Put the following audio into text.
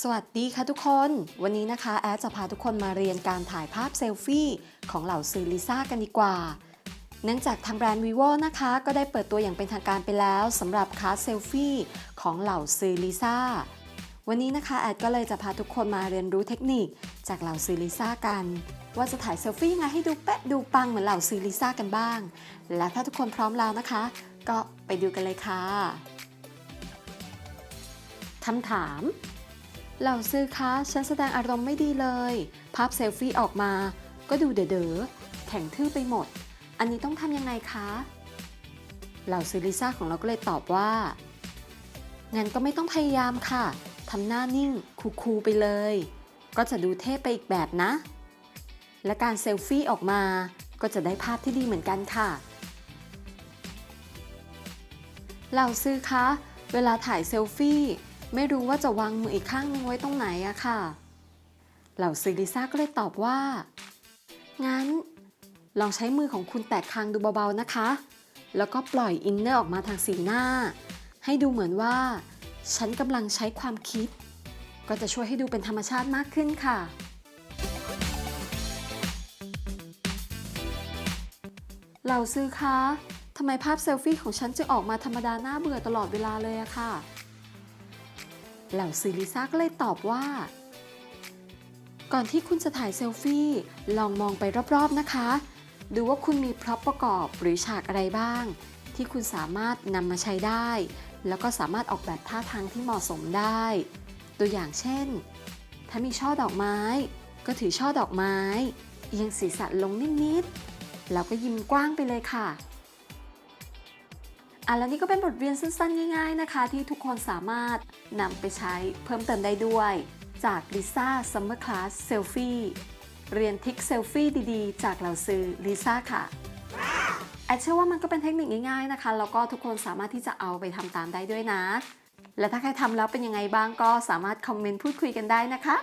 สวัสดีค่ะทุกคน วันนี้นะคะ แอดจะพาทุกคนมาเรียนการถ่ายภาพเซลฟี่ของเหล่าซื้อลิซ่ากันดีกว่า เนื่องจากทางแบรนด์ vivo นะคะ ก็ได้เปิดตัวอย่างเป็นทางการไปแล้วสำหรับคารเซลฟี่ของเหล่าซื้อลิซ่าวันนี้นะคะ แอดก็เลยจะพาทุกคนมาเรียนรู้เทคนิคจากเหล่าซื้อลิซ่ากัน ว่าจะถ่ายเซลฟี่ยังไงให้ดูแป๊ะดูปังเหมือนเหล่าซื้อลิซ่ากันบ้าง และถ้าทุกคนพร้อมแล้วนะคะ ก็ไปดูกันเลยค่ะคำถามเหล่าซื้อคะฉันแสดงอารมณ์ไม่ดีเลย ภาพเซลฟี่ออกมาก็ดูเด๋อแข็งทื่อไปหมด อันนี้ต้องทำยังไงคะเหล่าซื้อลิซ่าของเราก็เลยตอบว่า งั้นก็ไม่ต้องพยายามค่ะทำหน้านิ่งคูลๆไปเลย ก็จะดูเท่ไปอีกแบบนะ และการเซลฟี่ออกมาก็จะได้ภาพที่ดีเหมือนกันค่ะ เหล่าซื้อคะ เวลาถ่ายเซลฟี่ ไม่รู้ว่าจะวางมืออีกข้างหนึงไว้ตรงไหนอะค่ะ เหล่าซื้อลิซ่าก็เลยตอบว่า งั้น ลองใช้มือของคุณแตะคางดูเบาๆนะคะ แล้วก็ปล่อยอินเนอร์ออกมาทางสีหน้า ให้ดูเหมือนว่า ฉันกำลังใช้ความคิด ก็จะช่วยให้ดูเป็นธรรมชาติมากขึ้นค่ะเหล่าซื้อคะ ทำไมภาพเซลฟี่ของฉันจึงออกมาธรรมดาหน่าเบื่อตลอดเวลาเลยอะค่ะ เหล่าซื้อลิซ่าก็เลยตอบว่า ก่อนที่คุณจะถ่ายเซลฟี่ ลองมองไปรอบๆนะคะ ดูว่าคุณมีพร็อพประกอบหรือฉากอะไรบ้าง ที่คุณสามารถนำมาใช้ได้ แล้วก็สามารถออกแบบท่าทางที่เหมาะสมได้ ตัวอย่างเช่น ถ้ามีช่อดอกไม้ ก็ถือช่อดอกไม้ เอียงศีรษะลงนิดๆแล้วก็ยิ้มกว้างไปเลยค่ะ อะแล้วนี่ก็เป็นบทเรียนสั้นๆ ง่ายๆนะคะ ที่ทุกคนสามารถนำไปใช้เพิ่มเติมได้ด้วย จาก Lisa Summer Class Selfie เรียนทริคเซลฟี่ดีๆ จากเหล่าซื้อลิซ่าค่ะแอดเชื่อว่ามันก็เป็นเทคนิคง่ายๆนะคะ แล้วก็ทุกคนสามารถที่จะเอาไปทำตามได้ด้วยนะ และถ้าใครทำแล้วเป็นยังไงบ้างก็สามารถคอมเมนต์พูดคุยกันได้นะคะ